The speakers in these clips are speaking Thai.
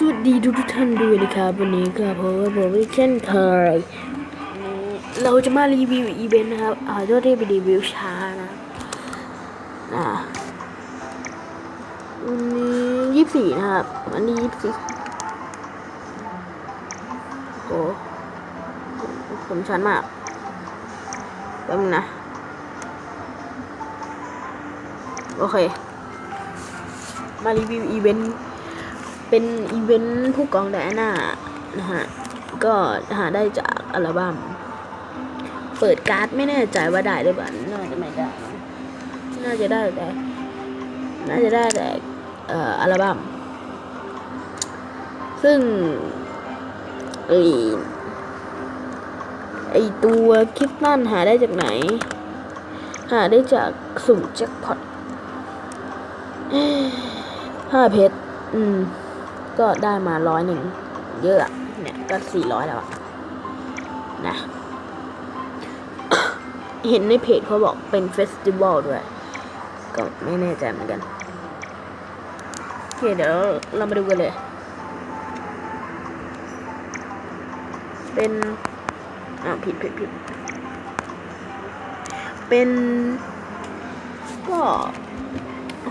สวัสดีทุกท่านด้วยนะครับวันนี้ก็พบกับผมอีกเช่นเคยเราจะมารีวิวอีเวนต์นะครับอ่าโทษที่ไปรีวิวช้านะอ่าวันนี้ยี่สิบสี่นะครับวันนี้ยี่สิบสี่โอ้ผมชันมากแป๊บนึงนะ โอเค มารีวิวอีเวนต์ เป็นอีเวนต์ผู้กองไดอาน่านะฮะ ก็หาได้จากอัลบั้ม เปิดการ์ดไม่แน่ใจว่าได้หรือเปล่าน่าจะไม่ได้ น่าจะได้แต่ น่าจะได้แต่อัลบั้ม ซึ่งไอไอตัวคิดนั่นหาได้จากไหน หาได้จากสุ่มแจ็คพอตห้าเพชรอืม ก็ได้มาร้อยหนึ่งเยอะเนี่ยก็สี่ร้อยแล้วอะนะ เห็นในเพจเขาบอกเป็นเฟสติวัลด้วย ก็ไม่แน่ใจเหมือนกันโอเคเดี๋ยวเรามาดูกันเลย เป็นอ่าผิดผิดผิดเป็นก็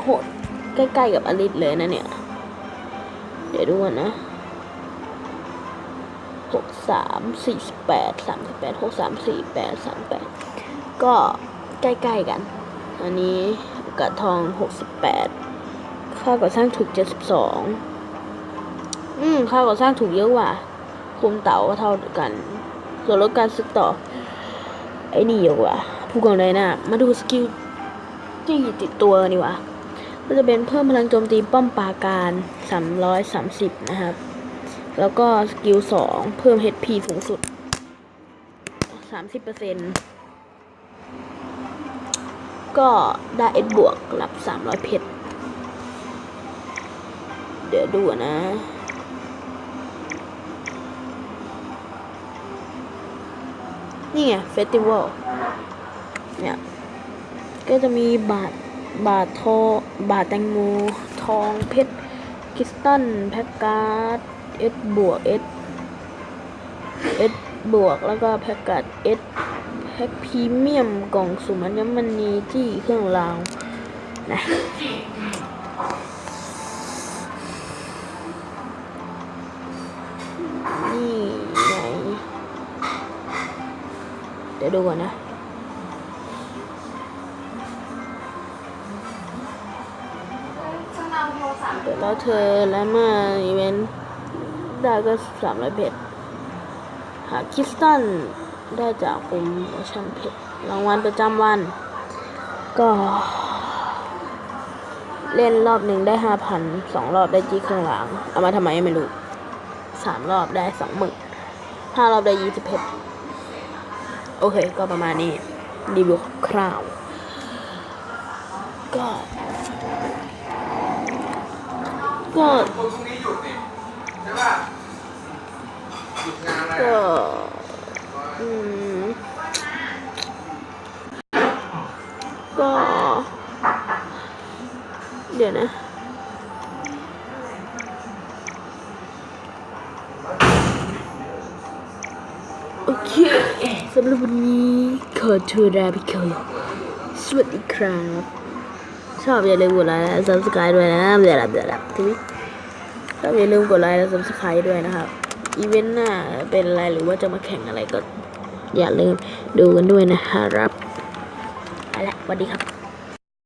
โหดใกล้ๆกับอลิสเลยนะเนี่ย เดี๋ยวดูก่อนนะหกสามสี่สิบแปดสามสิบแปดหกสามสี่แปดสามแปดก็ใกล้ๆกัน อันนี้กระทองหกสิบแปดค่าก่อสร้างถูกเจ็ดสิบสองอืมค่าก่อสร้างถูกเยอะกว่าคุมเต๋าก็เท่ากัน ส่วนลดการซื้อต่อ ไอ้นี่เยอะกว่าผู้กองไดน่ามาดูสกิลที่ติดตัวนี่วะ ก็จะเป็นเพิ่มพลังโจมตีป้อมปราการ 330 นะครับ แล้วก็สกิล 2 เพิ่ม HP สูงสุด 30%ก็ได้เอ็ดบวกรับ 300 เพชร เดี๋ยวดูนะนี่ไงเฟสติวัลเนี่ย ก็จะมีบาท บาททบาทแตงโมทองเพชรคริสตัลแพ็กการ์ดเอสบวกเอสเอสบวกแล้วก็แพ็กการ์ดเอสแพ็กพรีเมียมกล่องสุ่มอัญมณีที่เครื่องรางนะนี่ไงเดี๋ยวดูก่อนนะ เดี๋ยวแล้วเธอแล้วมาอีเวนต์ได้ก็สามร้อยเพชรหาคิสตันได้จากกลุ่มโอชันเพชรรางวัลประจำวัน ก็ เล่นรอบหนึ่งได้ห้าพันสองรอบได้จีเครื่องหลังเอามาทำไมไม่รู้สามรอบได้สองหมื่นห้ารอบได้ยี่สิบเพชรโอเค ก็ประมาณนี้รีวิวคร่าวก็ ก็คนพรุ่งนี้หยุดนี่ใช่ป่ะหยุดงานอะไรก็อะอืมก็ เดี๋ยวนะโอเคสำหรับวันนี้ขอตัวลาไปก่อนสวัสดีครับ ชอบอย่าลืมกดไลค์และ subscribe ด้วยนะเดี๋ยวรับเดี๋ยวรับทีนี้ชอบอย่าลืมกดไลค์และ subscribe ด้วยนะครับอีเวนต์หน้าเป็นอะไรหรือว่าจะมาแข่งอะไรก็อย่าลืมดูกันด้วยนะครับเอาละสวัสดีครับ